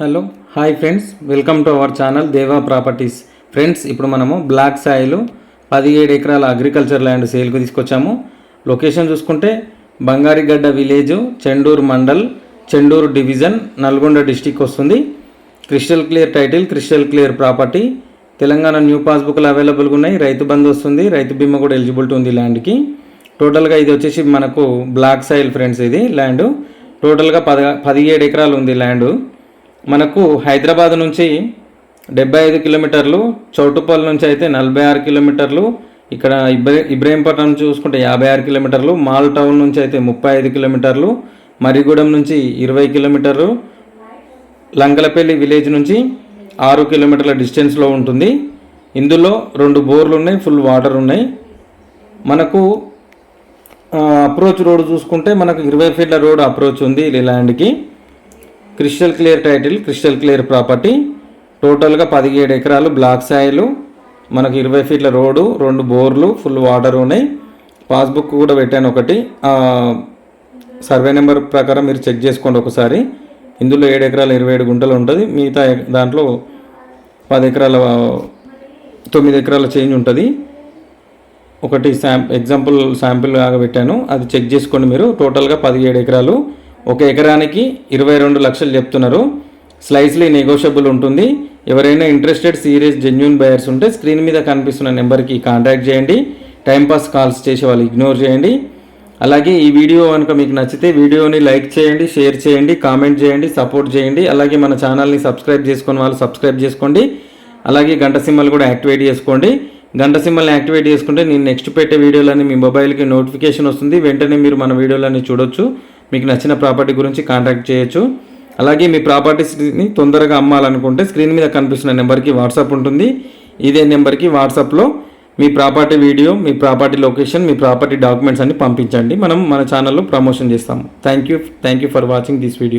Hello hi friends. Welcome to our channel Deva properties. Friends ఇప్పుడు మనము black Sailu పదిహేడు ఎకరాల అగ్రికల్చర్ ల్యాండ్ సేల్కి తీసుకొచ్చాము. లొకేషన్ చూసుకుంటే Bangarigadda village Chendur mandal Chendur division Nalgonda district వస్తుంది. Crystal clear title crystal clear property. Telangana new పాస్బుక్లు అవైలబుల్గా ఉన్నాయి. రైతు బంధు వస్తుంది. రైతు బీమా కూడా ఎలిజిబిలిటీ ఉంది ల్యాండ్కి. టోటల్గా ఇది వచ్చేసి మనకు బ్లాక్ సాయిల్ ఫ్రెండ్స్ ఇది ల్యాండ్. టోటల్గా పద పదిహేడు ఎకరాలు ఉంది ల్యాండ్. మనకు హైదరాబాద్ నుంచి డెబ్బై ఐదు కిలోమీటర్లు చౌటుపల్లి నుంచి అయితే నలభై ఆరు కిలోమీటర్లు ఇక్కడ ఇబ్రహీ ఇబ్రహీంపట్నం చూసుకుంటే యాభై ఆరు కిలోమీటర్లు మాల్ టౌన్ నుంచి అయితే ముప్పై ఐదు కిలోమీటర్లు మరిగూడెం నుంచి ఇరవై కిలోమీటర్లు లంగలపల్లి విలేజ్ నుంచి ఆరు కిలోమీటర్ల డిస్టెన్స్లో ఉంటుంది. ఇందులో రెండు బోర్లు ఉన్నాయి ఫుల్ వాటర్ ఉన్నాయి. మనకు అప్రోచ్ రోడ్ చూసుకుంటే మనకు ఇరవై ఫీట్ల రోడ్ అప్రోచ్ ఉంది లీలాండ్కి ల్యాండ్కి. Crystal clear title crystal clear property. టోటల్గా పదిహేడు ఎకరాలు బ్లాక్ సాయిలు. మనకు ఇరవై ఫీట్ల రోడ్డు రెండు బోర్లు ఫుల్ వాటర్ ఉన్నాయి. పాస్బుక్ కూడా పెట్టాను ఒకటి. సర్వే నెంబర్ ప్రకారం మీరు చెక్ చేసుకోండి ఒకసారి. ఇందులో ఏడు ఎకరాలు ఇరవై ఏడు గుంటలు ఉంటుంది. మిగతా దాంట్లో పది ఎకరాల తొమ్మిది ఎకరాల చేంజ్ ఉంటుంది. ఒకటి శాం ఎగ్జాంపుల్ శాంపిల్ లాగా పెట్టాను. అది చెక్ చేసుకోండి మీరు. టోటల్గా పదిహేడు ఎకరాలు. ఒక ఎకరానికి ఇరవై రెండు లక్షలు చెప్తున్నారు. స్లైస్లీ నెగోషియబుల్ ఉంటుంది. ఎవరైనా ఇంట్రెస్టెడ్ సీరియస్ జెన్యున్ బయర్స్ ఉంటే స్క్రీన్ మీద కనిపిస్తున్న నెంబర్కి కాంటాక్ట్ చేయండి. టైంపాస్ కాల్స్ చేసే వాళ్ళు ఇగ్నోర్ చేయండి. అలాగే ఈ వీడియో కనుక మీకు నచ్చితే వీడియోని లైక్ చేయండి షేర్ చేయండి కామెంట్ చేయండి సపోర్ట్ చేయండి. అలాగే మన ఛానల్ని సబ్స్క్రైబ్ చేసుకున్న వాళ్ళు సబ్స్క్రైబ్ చేసుకోండి. అలాగే గంట సింబల్ కూడా యాక్టివేట్ చేసుకోండి. గంట సింబల్ని యాక్టివేట్ చేసుకుంటే నేను నెక్స్ట్ పెట్టే వీడియోలన్నీ మీ మొబైల్కి నోటిఫికేషన్ వస్తుంది. వెంటనే మీరు మన వీడియోలన్నీ చూడొచ్చు. మీకు నచ్చిన ప్రాపర్టీ గురించి కాంటాక్ట్ చేయొచ్చు. అలాగే మీ ప్రాపర్టీస్ని తొందరగా అమ్మాలనుకుంటే స్క్రీన్ మీద కనిపిస్తున్న నెంబర్కి వాట్సాప్ ఉంటుంది. ఇదే నెంబర్కి వాట్సాప్లో మీ ప్రాపర్టీ వీడియో మీ ప్రాపర్టీ లొకేషన్ మీ ప్రాపర్టీ డాక్యుమెంట్స్ అన్ని పంపించండి. మనం మన ఛానల్లో ప్రమోషన్ చేస్తాము. Thank you thank you for watching this video